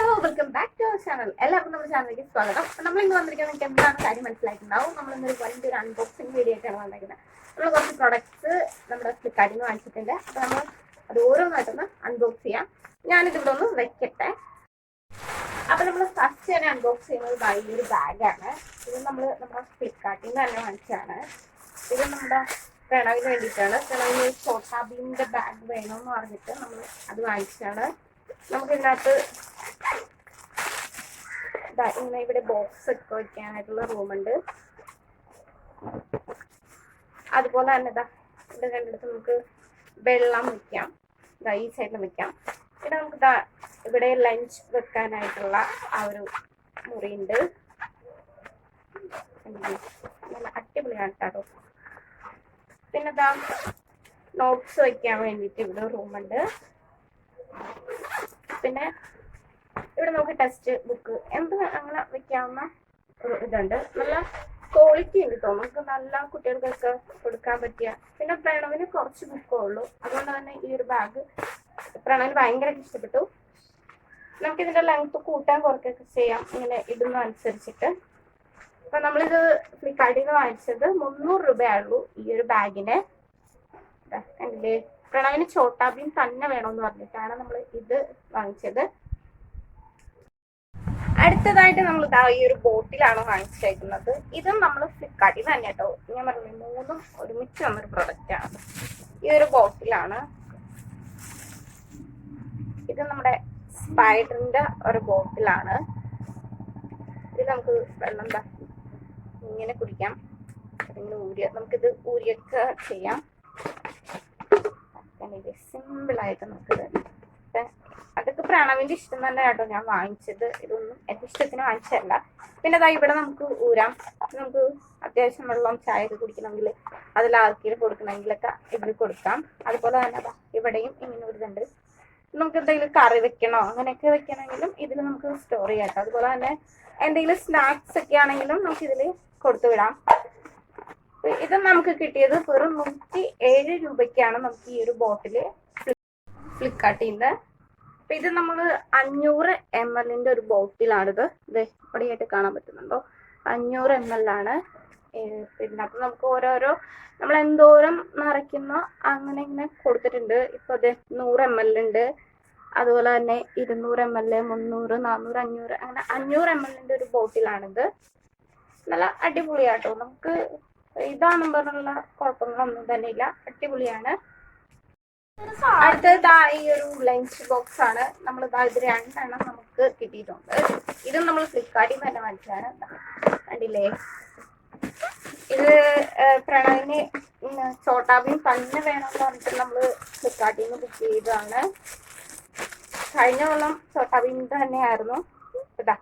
Welcome back to our channel എല്ലാവർക്കും നമ്മുടെ ചാനലിലേക്ക് സ്വാഗതം. നമ്മൾ ഇന്ന് വന്നിരിക്കുന്നത് എന്താണ് കാര്യം മനസ്സിലായിട്ടുണ്ടാവും? നമ്മൾ ഇന്നൊരു വലിയൊരു അൺബോക്സിംഗ് വീഡിയോ ആയിട്ടാണ് വന്നിരിക്കുന്നത്. നമ്മൾ കുറച്ച് പ്രൊഡക്ട്സ് നമ്മുടെ ഫ്ലിപ്കാർട്ടിൽ നിന്ന് വാങ്ങിച്ചിട്ടുണ്ട്. അപ്പൊ നമ്മൾ അത് ഓരോന്നായിട്ടൊന്ന് അൺബോക്സ് ചെയ്യാം. ഞാനിത് ഇവിടെ ഒന്ന് വെക്കട്ടെ. അപ്പൊ നമ്മൾ ഫസ്റ്റ് തന്നെ അൺബോക്സ് ചെയ്യുന്നത് വലിയൊരു ബാഗാണ് ഇത് നമ്മൾ നമ്മുടെ ഫ്ലിപ്കാർട്ടിൽ നിന്ന് തന്നെ വാങ്ങിച്ചതാണ്. ഇത് നമ്മുടെ പ്രണവിന് വേണ്ടിയിട്ടാണ്. പ്രണവിന് ചോട്ടാബീമിന്റെ ബാഗ് വേണമെന്ന് പറഞ്ഞിട്ട് നമ്മൾ അത് വാങ്ങിച്ചതാണ്. നമുക്ക് ഇതിനകത്ത് ദാ ഇങ്ങനെ ഇവിടെ ബോക്സ് ഒക്കെ വയ്ക്കാനായിട്ടുള്ള റൂമുണ്ട് അതുപോലെ തന്നെ ഇതാ ഇവിടെ രണ്ടിടത്ത് നമുക്ക് വെള്ളം വെക്കാം. ഇതാ ഈ സൈഡിൽ വെക്കാം. ഇവിടെ നമുക്ക് ഇതാ ഇവിടെ ലഞ്ച് വെക്കാനായിട്ടുള്ള ആ ഒരു മുറിയുണ്ട്. നല്ല അടിപൊളിയാണ് കേട്ടോ. പിന്നെ ഇതാ നോട്ട്സ് വയ്ക്കാൻ വേണ്ടിയിട്ട് ഇവിടെ റൂമുണ്ട് പിന്നെ ഇവിടെ നമുക്ക് ടെസ്റ്റ് ബുക്ക് എന്ത് അങ്ങനെ വെക്കാവുന്ന ഒരു ഇതുണ്ട്. നല്ല ക്വാളിറ്റി ഉണ്ട് കേട്ടോ നമുക്ക് നല്ല കുട്ടികൾക്കൊക്കെ കൊടുക്കാൻ പറ്റിയ. പിന്നെ പ്രണവിന് കുറച്ച് ബുക്കേ ഉള്ളൂ. അതുകൊണ്ട് തന്നെ ഈ ഒരു ബാഗ് പ്രണവിന് ഭയങ്കര ഇഷ്ടപ്പെട്ടു. നമുക്ക് ഇതിന്റെ ലെങ്ത് കൂട്ടാൻ കുറക്കൊക്കെ ചെയ്യാം. ഇങ്ങനെ ഇടുന്ന അനുസരിച്ചിട്ട് അപ്പൊ നമ്മളിത് ഫ്ലിപ്കാർട്ടിൽ നിന്ന് വാങ്ങിച്ചത് മുന്നൂറ് രൂപയുള്ളൂ ഈ ഒരു ബാഗിന് കണ്ടില്ലേ? പ്രണവിന് ചോട്ടാബീൻ തന്നെ വേണമെന്ന് പറഞ്ഞിട്ടാണ് നമ്മൾ ഇത് വാങ്ങിച്ചത്. അടുത്തതായിട്ട് നമ്മൾ ഇതാ ഈ ഒരു ബോട്ടിലാണ് വാങ്ങിച്ചേക്കുന്നത്. ഇതും നമ്മൾ ഫ്ലിപ്കാർട്ടിൽ തന്നെ കേട്ടോ. ഞാൻ പറഞ്ഞു മൂന്നും ഒരുമിച്ച് വന്നൊരു പ്രൊഡക്റ്റ് ആണ്. ഈ ഒരു ബോട്ടിലാണ്. ഇത് നമ്മുടെ സ്പൈഡറിന്റെ ഒരു ബോട്ടിലാണ്. ഇത് നമുക്ക് വെള്ളം എന്താ ഇങ്ങനെ കുടിക്കാം. ഇങ്ങനെ ഊരിയ നമുക്കിത് ഊരിയൊക്കെ ചെയ്യാം. സിമ്പിൾ ആയിട്ട് നമുക്കിത് അതൊക്കെ പ്രണവിന്റെ ഇഷ്ടം തന്നെ കേട്ടോ. ഞാൻ വാങ്ങിച്ചത്. ഇതൊന്നും എന്റെ ഇഷ്ടത്തിന് വാങ്ങിച്ചതല്ല. പിന്നെ അതാ ഇവിടെ നമുക്ക് ഊരാം. നമുക്ക് അത്യാവശ്യം വെള്ളം ചായ ഒക്കെ കുടിക്കണമെങ്കിൽ അതിൽ ആർക്കിയിൽ കൊടുക്കണമെങ്കിലൊക്കെ ഇതിൽ കൊടുക്കാം. അതുപോലെ തന്നെ ഇവിടെയും ഇങ്ങനെ ഒരു നമുക്ക് എന്തെങ്കിലും കറി വെക്കണോ? അങ്ങനെയൊക്കെ വെക്കണമെങ്കിലും ഇതിൽ നമുക്ക് സ്റ്റോർ ചെയ്യാം അതുപോലെ തന്നെ എന്തെങ്കിലും സ്നാക്സ് ഒക്കെ ആണെങ്കിലും നമുക്ക് ഇതിൽ കൊടുത്തു വിടാം. ഇത് നമുക്ക് കിട്ടിയത് വെറും നൂറ്റി ഏഴ് രൂപയ്ക്കാണ് നമുക്ക് ഈ ഒരു ബോട്ടിൽ ഫ്ലിപ്കാർട്ടിൽ നിന്ന്. അപ്പൊ ഇത് നമ്മൾ അഞ്ഞൂറ് എം എല്ലിന്റെ ഒരു ബോട്ടിലാണിത് ഇത്. ഇവിടെയായിട്ട് കാണാൻ പറ്റുന്നുണ്ടോ? അഞ്ഞൂറ് എം എൽ ആണ്. പിന്നെ അപ്പൊ നമുക്ക് ഓരോരോ നമ്മൾ എന്തോരം നിറയ്ക്കുന്നോ അങ്ങനെ ഇങ്ങനെ കൊടുത്തിട്ടുണ്ട്. ഇപ്പൊ അത് നൂറ് എം എൽ ഉണ്ട്. അതുപോലെ തന്നെ ഇരുന്നൂറ് എം എൽ മുന്നൂറ് നാന്നൂറ് അഞ്ഞൂറ് അങ്ങനെ അഞ്ഞൂറ് എം എല്ലിന്റെ ഒരു ബോട്ടിലാണിത്. നല്ല അടിപൊളിയാട്ടോ. നമുക്ക് ഇതാണെന്ന് പറഞ്ഞുള്ള കുഴപ്പങ്ങളൊന്നും തന്നെ ഇല്ല അടിപൊളിയാണ്. അടുത്തത് ഈ ഒരു ലഞ്ച് ബോക്സ് ആണ്. നമ്മൾ ദാ ഇത് രണ്ടെണ്ണം നമുക്ക് കിട്ടിയിട്ടുണ്ട്. ഇതും നമ്മൾ ഫ്ലിപ്കാർട്ടിൽ നിന്ന് തന്നെ വാങ്ങിച്ചാണ് കണ്ടില്ലേ? ഇത് പ്രണവിന് ചോട്ടാബിയും തന്നെ വേണമെന്ന് പറഞ്ഞിട്ട് നമ്മൾ ഫ്ലിപ്കാർട്ടിൽ നിന്ന് ബുക്ക് ചെയ്തതാണ്. കഴിഞ്ഞ കൊല്ലം ചോട്ടാബിന് തന്നെയായിരുന്നു. ഇതാ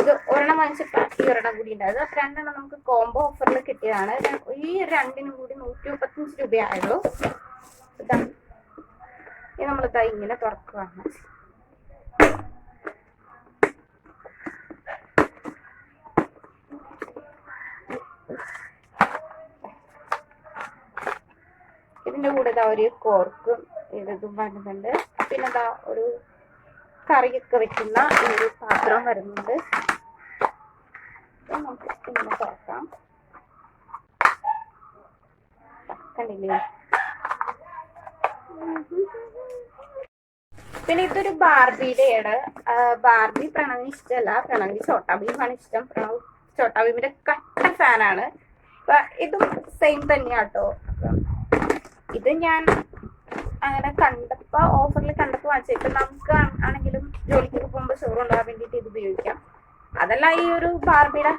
ഇത് ഒരെണ്ണം വാങ്ങിച്ചിട്ട് ഈ ഒരെണ്ണം കൂടി ഉണ്ടായത്. അപ്പൊ രണ്ടെണ്ണം നമുക്ക് കോംബോ ഓഫറിൽ കിട്ടിയതാണ്. ഈ രണ്ടിനും കൂടി നൂറ്റി മുപ്പത്തഞ്ച് രൂപയായുള്ളൂ. ഇതാ. ഇത് നമ്മളിതാ ഇങ്ങനെ തുറക്കുകയാണ് ഇതിന്റെ കൂടെ ഇതാ ഒരു കോർക്കും ഇതും വരുന്നുണ്ട്. പിന്നെ ഇതാ ഒരു കറിയൊക്കെ വെക്കുന്ന ഒരു പാത്രം വരുന്നുണ്ട്. നമുക്ക് ഇങ്ങനെ തുറക്കാം. കണ്ടില്ലേ? പിന്നെ ഇതൊരു ബാർബിയുടെയാണ് ബാർബി പ്രണവിന് ഇഷ്ടമല്ല പ്രണവിന് ചോട്ടാബീമാണ് ഇഷ്ടം. പ്രണവ് ചോട്ടാ ഭീമിന്റെ കട്ട ഫാനാണ്. ഇതും സെയിം തന്നെയാട്ടോ. ഇത് ഞാൻ അങ്ങനെ കണ്ടപ്പോ ഓഫറിൽ കണ്ടപ്പോ വാങ്ങിച്ചു. നമുക്ക് ആ- ആണെങ്കിലും ജോലിക്കൊക്കെ പോകുമ്പോൾ ചോറ് കൊണ്ടുപോകാൻ വേണ്ടിയിട്ട് ഇത് ഉപയോഗിക്കാം. അതല്ല ഈ ഒരു ബാർബിയുടെ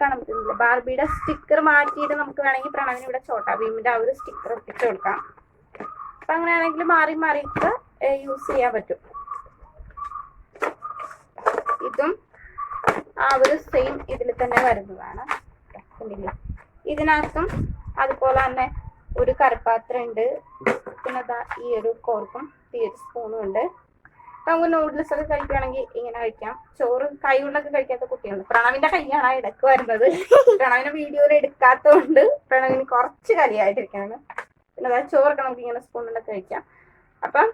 കാണാൻ ബാർബിയുടെ സ്റ്റിക്കർ മാറ്റിയിട്ട് നമുക്ക് വേണമെങ്കിൽ പ്രണവിന് ഇവിടെ ചോട്ടാ ഭീമിന്റെ ആ ഒരു സ്റ്റിക്കർ ഒട്ടിച്ചു കൊടുക്കാം. അപ്പൊ അങ്ങനെയാണെങ്കിൽ മാറി മാറിയിട്ട് യൂസ് ചെയ്യാൻ പറ്റും. ഇതും ആ ഒരു സെയിം ഇതിൽ തന്നെ വരുന്നതാണ്. ഇതിനകത്തും അതുപോലെ തന്നെ ഒരു കറിപ്പാത്രം ഉണ്ട് പിന്നെ ഈ ഒരു കോർക്കും ഈ ഒരു സ്പൂണും ഉണ്ട്. നമുക്ക് നൂഡിൽസ് ഒക്കെ കഴിക്കുകയാണെങ്കിൽ ഇങ്ങനെ കഴിക്കാം. ചോറ് കൈ കൊണ്ടൊക്കെ കഴിക്കാത്ത കുട്ടികളുണ്ട്. പ്രണവിന്റെ കൈയാണ് ഇടയ്ക്ക് വരുന്നത്. പ്രണവിനെ വീഡിയോയിൽ എടുക്കാത്തതുകൊണ്ട് പ്രണവിന് കുറച്ച് കലിയായിട്ടിരിക്കുകയാണ്. പിന്നെ അതാ ചോറൊക്കെ നമുക്ക് ഇങ്ങനെ സ്പൂണിലൊക്കെ കഴിക്കാം അപ്പം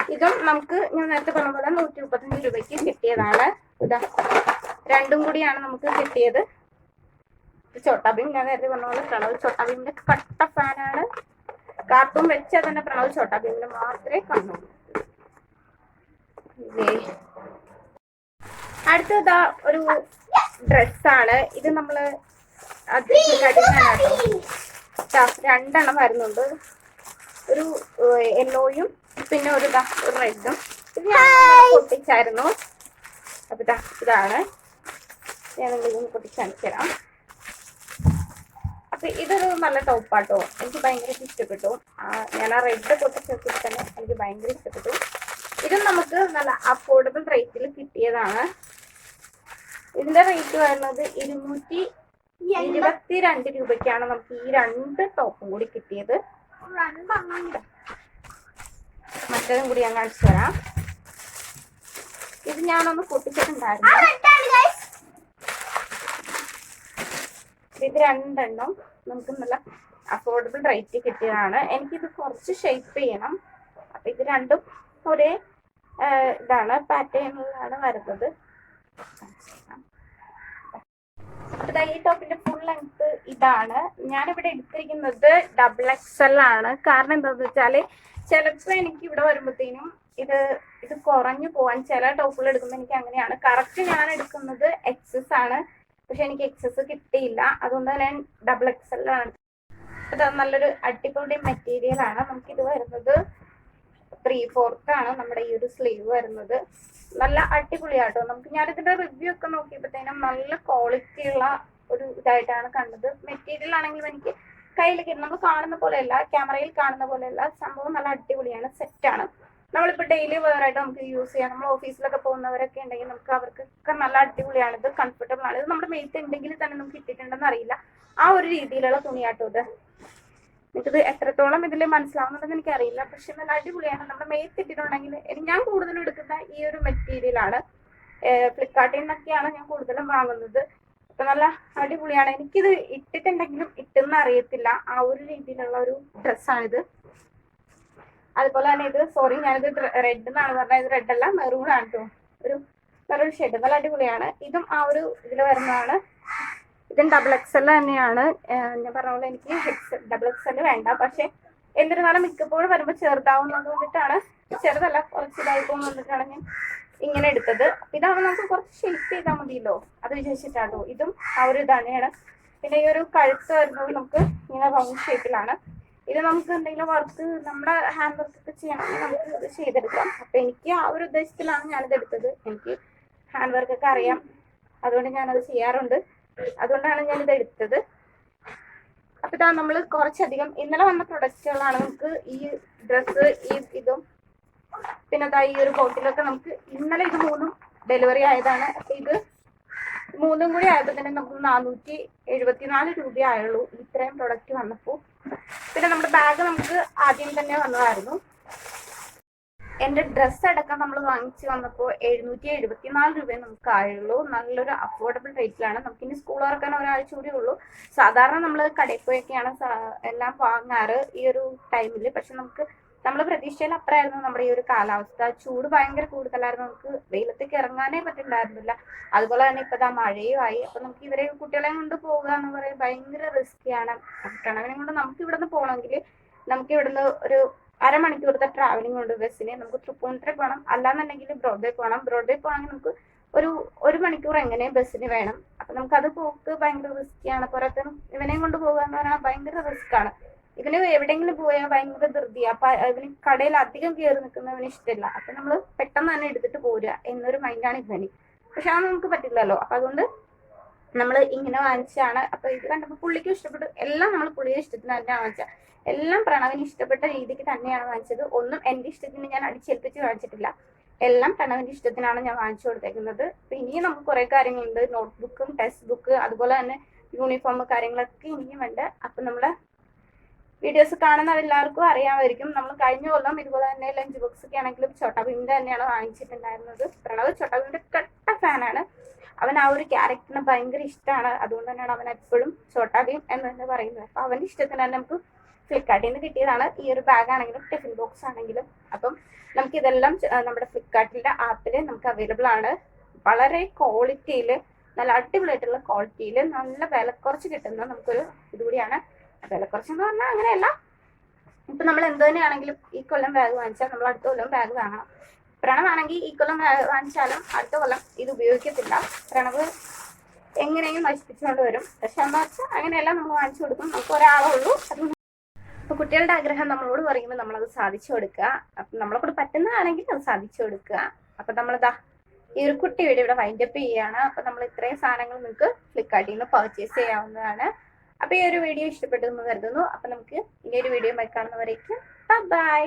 ഇതും നമുക്ക് ഞാൻ നേരത്തെ പറഞ്ഞ പോലെ നൂറ്റി മുപ്പത്തഞ്ച് രൂപയ്ക്ക് കിട്ടിയതാണ്. ഇതാ രണ്ടും കൂടിയാണ് നമുക്ക് കിട്ടിയത്. ചോട്ടാബീം ഞാൻ നേരത്തെ പറഞ്ഞ പോലെ പ്രണവ് ചോട്ടാബീമിന്റെ കട്ട ഫാനാണ്. കാർട്ടൂൺ വെച്ചാൽ തന്നെ പ്രണവ് ചോട്ടാബീമിന് മാത്രമേ കാണുള്ളൂ ഇതേ. അടുത്തതാ ഒരു ഡ്രസ്സാണ് ഇത് നമ്മൾ അത് കടിഞ്ഞാണ് രണ്ടെണ്ണം വരുന്നുണ്ട്. ഒരു യെല്ലോയും പിന്നെ ഒരു ഇതാ ഒരു റെഡും. ഇത് ഞാൻ പൊട്ടിച്ചായിരുന്നു. അപ്പൊ ഇതാ ഇതാണ്. ഞാൻ നിങ്ങളിതൊന്ന് പൊട്ടിച്ച് കാണിച്ചു തരാം അപ്പൊ ഇതൊരു നല്ല ടോപ്പാട്ടോ. എനിക്ക് ഭയങ്കര ഇഷ്ടപ്പെട്ടു. ആ, ഞാൻ ആ റെഡ് പൊട്ടിച്ച് നോക്കിയിട്ട് തന്നെ എനിക്ക് ഭയങ്കര ഇഷ്ടപ്പെട്ടു. ഇതും നമുക്ക് നല്ല അഫോർഡബിൾ റേറ്റിൽ കിട്ടിയതാണ്. ഇതിന്റെ റേറ്റ് വരുന്നത് ഇരുന്നൂറ്റി ഇരുപത്തിരണ്ട് രൂപയ്ക്കാണ് നമുക്ക് ഈ രണ്ട് ടോപ്പും കൂടി കിട്ടിയത്. മറ്റേതും കൂടി ഞാൻ കാണിച്ചു തരാം. ഇത് ഞാനൊന്ന് പൊട്ടിച്ചിട്ടുണ്ടായിരുന്നു. ഇത് രണ്ടെണ്ണം നമുക്ക് നല്ല അഫോർഡബിൾ റേറ്റ് കിട്ടിയതാണ്. എനിക്കിത് കുറച്ച് ഷേപ്പ് ചെയ്യണം. അപ്പൊ ഇത് രണ്ടും ഒരേ ഇതാണ്. പാറ്റേണിലാണ് വരുന്നത്. ദാ ഈ ടോപ്പിന്റെ ഫുൾ ലെങ്ത് ഇതാണ്. ഞാനിവിടെ എടുത്തിരിക്കുന്നത് ഡബിൾ എക്സ് എൽ ആണ്. കാരണം എന്താന്ന് വെച്ചാൽ ചിലപ്പോ എനിക്ക് ഇവിടെ വരുമ്പോഴത്തേനും ഇത് ഇത് കുറഞ്ഞു പോവാൻ ചില ടോപ്പുകൾ എടുക്കുമ്പോൾ എനിക്ക് അങ്ങനെയാണ്. കറക്റ്റ് ഞാൻ എടുക്കുന്നത് എക്സസ് ആണ്. പക്ഷെ എനിക്ക് എക്സസ് കിട്ടിയില്ല. അതുകൊണ്ട് തന്നെ ഞാൻ ഡബിൾ എക്സ് എൽ ആണ്. ഇത് നല്ലൊരു അടിപൊളി മെറ്റീരിയൽ ആണ്. നമുക്ക് ഇത് വരുന്നത് ത്രീ ഫോർത്ത് ആണ് നമ്മുടെ ഈ ഒരു സ്ലീവ് വരുന്നത്. നല്ല അടിപൊളിയാട്ടോ. നമുക്ക് ഞാൻ ഇതിന്റെ റിവ്യൂ ഒക്കെ നോക്കിയപ്പോഴത്തേനും നല്ല ക്വാളിറ്റി ഉള്ള ഒരു ഇതായിട്ടാണ് കണ്ടത്. മെറ്റീരിയൽ ആണെങ്കിലും എനിക്ക് കയ്യിൽ നമ്മൾ കാണുന്ന പോലെയല്ല ക്യാമറയിൽ കാണുന്ന പോലെയല്ല. സംഭവം നല്ല അടിപൊളിയാണ്. സെറ്റാണ് നമ്മളിപ്പോൾ ഡെയിലി വെയർ ആയിട്ട് നമുക്ക് യൂസ് ചെയ്യാം. നമ്മൾ ഓഫീസിലൊക്കെ പോകുന്നവരൊക്കെ ഉണ്ടെങ്കിൽ നമുക്ക് അവർക്കൊക്കെ നല്ല അടിപൊളിയാണ്. ഇത് കംഫർട്ടബിൾ ആണ്. ഇത് നമ്മുടെ മെയ്ത്ത് ഉണ്ടെങ്കിൽ തന്നെ നമുക്ക് ഇട്ടിട്ടുണ്ടെന്ന് അറിയില്ല. ആ ഒരു രീതിയിലുള്ള തുണിയാട്ടോ ഇത്. എനിക്കിത് എത്രത്തോളം ഇതിൽ മനസ്സിലാവുന്നുണ്ടെന്ന് എനിക്കറിയില്ല. പക്ഷെ നല്ല അടിപൊളിയാണ്. നമ്മുടെ മെയ്ത്ത് ഇട്ടിട്ടുണ്ടെങ്കിൽ ഞാൻ കൂടുതലും എടുക്കുന്ന ഈ ഒരു മെറ്റീരിയൽ ആണ്. ഫ്ലിപ്കാർട്ടിൽ നിന്നൊക്കെയാണ് ഞാൻ കൂടുതലും വാങ്ങുന്നത്. അപ്പൊ നല്ല അടിപൊളിയാണ്. എനിക്കിത് ഇട്ടിട്ടുണ്ടെങ്കിലും ഇട്ടെന്ന് അറിയത്തില്ല. ആ ഒരു രീതിയിലുള്ള ഒരു ഡ്രസ്സാണിത് അതുപോലെ തന്നെ ഇത് സോറി ഞാനിത് റെഡ് എന്നാണ് പറഞ്ഞത്. ഇത് റെഡ് അല്ല മെറൂൺ ആണ് കേട്ടോ ഒരു മെറൂൺ ഷെഡ് നല്ല അടിപൊളിയാണ്. ഇതും ആ ഒരു ഇതിൽ വരുന്നതാണ്. ഇതും ഡബിൾ എക്സൽ തന്നെയാണ്. ഞാൻ പറഞ്ഞ പോലെ എനിക്ക് എക്സ് ഡബിൾ എക്സൽ വേണ്ട. പക്ഷെ എന്നിരുന്നാലും മിക്കപ്പോഴും വരുമ്പോൾ ചെറുതാവുന്നത് കൊണ്ടിട്ടാണ്. ചെറുതല്ല കുറച്ച് ഇതായി വന്നിട്ടാണ് ഞാൻ ഇങ്ങനെ എടുത്തത്. ഇതാവുമ്പോൾ നമുക്ക് കുറച്ച് ഷേപ്പ് ചെയ്താൽ മതിയല്ലോ. അത് വിചാരിച്ചിട്ടാണോ ഇതും ആ ഒരു ഇതാണ് പിന്നെ ഈ ഒരു കഴുത്ത് വരുന്നത് നമുക്ക് ഇങ്ങനെ റൗണ്ട് ഷേപ്പിലാണ് ഇത് നമുക്ക് എന്തെങ്കിലും വർക്ക് നമ്മുടെ ഹാൻഡ് വർക്ക് ഒക്കെ ചെയ്യണമെങ്കിൽ നമുക്ക് ഇത് ചെയ്തെടുക്കാം. അപ്പൊ എനിക്ക് ആ ഒരു ഉദ്ദേശത്തിലാണ് ഞാനിത് എടുത്തത്. എനിക്ക് ഹാൻഡ് വർക്ക് ഒക്കെ അറിയാം. അതുകൊണ്ട് ഞാനത് ചെയ്യാറുണ്ട്. അതുകൊണ്ടാണ് ഞാനിത് എടുത്തത്. അപ്പൊ ഇതാ നമ്മൾ കുറച്ചധികം ഇന്നലെ വന്ന പ്രൊഡക്റ്റുകളാണ് നമുക്ക് ഈ ഡ്രസ് ഈ ഇതും. പിന്നെ അതാ ഈ ഒരു ബോട്ടിലൊക്കെ നമുക്ക് ഇന്നലെ ഇത് മൂന്നും ഡെലിവറി ആയതാണ്. അപ്പൊ ഇത് മൂന്നും കൂടി ആയപ്പോൾ തന്നെ നമുക്ക് നാനൂറ്റി എഴുപത്തിനാല് രൂപയായുള്ളൂ ഇത്രയും പ്രൊഡക്റ്റ് വന്നപ്പോൾ പിന്നെ നമ്മുടെ ബാഗ് നമുക്ക് ആദ്യം തന്നെ വന്നതായിരുന്നു. എന്റെ ഡ്രസ്സ് അടക്കം നമ്മൾ വാങ്ങിച്ചു വന്നപ്പോൾ എഴുന്നൂറ്റി എഴുപത്തിനാല് രൂപയെ നമുക്ക് ആയുള്ളൂ. നല്ലൊരു അഫോർഡബിൾ റേറ്റിലാണ് നമുക്ക് ഇനി സ്കൂൾ തുറക്കാൻ ഒരാഴ്ച കൂടി ഉള്ളൂ. സാധാരണ നമ്മൾ കടയിൽ പോയൊക്കെയാണ് എല്ലാം വാങ്ങാറ് ഈ ഒരു ടൈമിൽ പക്ഷെ നമുക്ക് നമ്മൾ പ്രതീക്ഷയിൽ അപ്പുറമായിരുന്നു നമ്മുടെ ഈ ഒരു കാലാവസ്ഥ. ചൂട് ഭയങ്കര കൂടുതലായിരുന്നു. നമുക്ക് വെയിലത്തേക്ക് ഇറങ്ങാനേ പറ്റുന്നുണ്ടായിരുന്നില്ല അതുപോലെ തന്നെ ഇപ്പൊ മഴയും ആയി. അപ്പൊ നമുക്ക് ഇവരെ കുട്ടികളെ കൊണ്ട് പോകുക എന്ന് പറയുന്നത് ഭയങ്കര റിസ്ക്കിയാണ് പ്രണവിനെ കൊണ്ട് നമുക്ക് ഇവിടുന്ന് പോകണമെങ്കിൽ നമുക്ക് ഇവിടുന്ന് ഒരു അരമണിക്കൂറത്തെ ട്രാവലിംഗ് ഉണ്ട്. ബസ്സിന് നമുക്ക് തൃപ്പൂണിത്തുറ പോകണം അല്ലാന്നുണ്ടെങ്കിൽ ബ്രോഡ്വേ പോകണം ബ്രോഡ്വേ പോകണമെങ്കിൽ നമുക്ക് ഒരു ഒരു മണിക്കൂർ എങ്ങനെ ബസ്സിന് വേണം? അപ്പൊ നമുക്ക് അത് പോക്ക് ഭയങ്കര റിസ്ക്കിയാണ് പുറത്ത് ഇവനെയും കൊണ്ട് പോകുക എന്ന് പറഞ്ഞാൽ ഭയങ്കര റിസ്ക് ആണ്. ഇവന് എവിടെയെങ്കിലും പോയാൽ ഭയങ്കര ധൃതി. അപ്പൊ ഇവന് കടയിൽ അധികം കയറി നിൽക്കുന്നവന് ഇഷ്ടമില്ല. അപ്പൊ നമ്മൾ പെട്ടെന്ന് തന്നെ എടുത്തിട്ട് പോരുക. എന്നൊരു മൈൻഡാണ് ഇവന്. പക്ഷെ അത് നമുക്ക് പറ്റില്ലല്ലോ. അപ്പൊ അതുകൊണ്ട് നമ്മൾ ഇങ്ങനെ വാങ്ങിച്ചാണ് അപ്പൊ ഇത് കണ്ടപ്പോൾ പുള്ളിക്കും ഇഷ്ടപ്പെട്ടു. എല്ലാം നമ്മൾ പുള്ളിയെ ഇഷ്ടത്തിന് തന്നെയാണ് വാങ്ങിച്ചത്. എല്ലാം പ്രണവിന് ഇഷ്ടപ്പെട്ട രീതിക്ക് തന്നെയാണ് വാങ്ങിച്ചത്. ഒന്നും എന്റെ ഇഷ്ടത്തിന് ഞാൻ അടിച്ചേൽപ്പിച്ച് വാങ്ങിച്ചിട്ടില്ല. എല്ലാം പ്രണവിന്റെ ഇഷ്ടത്തിനാണ് ഞാൻ വാങ്ങിച്ചു കൊടുത്തേക്കുന്നത്. അപ്പൊ ഇനിയും നമുക്ക് കുറെ കാര്യങ്ങളുണ്ട്. നോട്ട്ബുക്കും ടെക്സ്റ്റ് ബുക്ക് അതുപോലെ തന്നെ യൂണിഫോം കാര്യങ്ങളൊക്കെ ഇനിയും ഉണ്ട്. അപ്പൊ നമ്മൾ വീഡിയോസ് കാണുന്നവരെല്ലാവർക്കും അറിയാമായിരിക്കും. നമ്മൾ കഴിഞ്ഞ കൊല്ലം ഇതുപോലെ തന്നെ ലഞ്ച് ബോക്സ് ഒക്കെ ആണെങ്കിലും ചോട്ടാഭീമിന്റെ തന്നെയാണ് വാങ്ങിച്ചിട്ടുണ്ടായിരുന്നത്. പ്രണവ് ചോട്ടാ ഭീമിന്റെ കട്ട ഫാനാണ് അവൻ ആ ഒരു ക്യാരക്ടറിന് ഭയങ്കര ഇഷ്ടമാണ്. അതുകൊണ്ട് തന്നെയാണ് അവൻ എപ്പോഴും ചോട്ടാഭീം എന്ന് തന്നെ പറയുന്നത്. അപ്പൊ അവന്റെ ഇഷ്ടത്തിന് തന്നെ നമുക്ക് ഫ്ലിപ്കാർട്ടിൽ നിന്ന് കിട്ടിയതാണ്. ഈ ഒരു ബാഗ് ആണെങ്കിലും ടിഫിൻ ബോക്സ് ആണെങ്കിലും. അപ്പം നമുക്ക് ഇതെല്ലാം നമ്മുടെ ഫ്ലിപ്കാർട്ടിന്റെ ആപ്പിൽ നമുക്ക് അവൈലബിൾ ആണ്. വളരെ ക്വാളിറ്റിയിൽ നല്ല അടിപൊളിയായിട്ടുള്ള ക്വാളിറ്റിയിൽ നല്ല വില കുറച്ച് കിട്ടുന്ന നമുക്കൊരു ഇതുകൂടിയാണ് വില എന്ന് പറഞ്ഞാൽ അങ്ങനെയല്ല. ഇപ്പൊ നമ്മൾ എന്ത് തന്നെയാണെങ്കിലും ഈ കൊല്ലം ബാഗ് വാങ്ങിച്ചാൽ നമ്മൾ അടുത്ത കൊല്ലം ബാഗ് വാങ്ങണം. പ്രണവാണെങ്കിൽ ഈ കൊല്ലം വാങ്ങിച്ചാലും അടുത്ത കൊല്ലം ഇത് ഉപയോഗിക്കത്തില്ല. പ്രണവ് എങ്ങനെയും നശിപ്പിച്ചുകൊണ്ട് വരും. പക്ഷെ എന്താ വെച്ചാൽ അങ്ങനെയല്ല നമ്മൾ വാങ്ങിച്ചു കൊടുക്കും നമുക്ക് ഒരാളേ ഉള്ളൂ. അത് കുട്ടികളുടെ ആഗ്രഹം നമ്മളോട് പറയുമ്പോൾ നമ്മളത് സാധിച്ചു കൊടുക്കുക. അപ്പൊ നമ്മളെ കൂടെ പറ്റുന്നതാണെങ്കിൽ അത് സാധിച്ചു കൊടുക്കുക. അപ്പൊ നമ്മളിതാ ഈ ഒരു കുട്ടി വീഡിയോ ഇവിടെ വൈൻഡപ്പ് ചെയ്യുകയാണ്. അപ്പൊ നമ്മൾ ഇത്രയും സാധനങ്ങൾ നിങ്ങൾക്ക് ഫ്ലിപ്കാർട്ടിൽ നിന്ന് പർച്ചേസ് ചെയ്യാവുന്നതാണ്. അപ്പൊ ഈ ഒരു വീഡിയോ ഇഷ്ടപ്പെട്ടു എന്ന് കരുതുന്നു. അപ്പൊ നമുക്ക് ഈ ഒരു വീഡിയോ കാണുന്നവരേക്കും ബൈ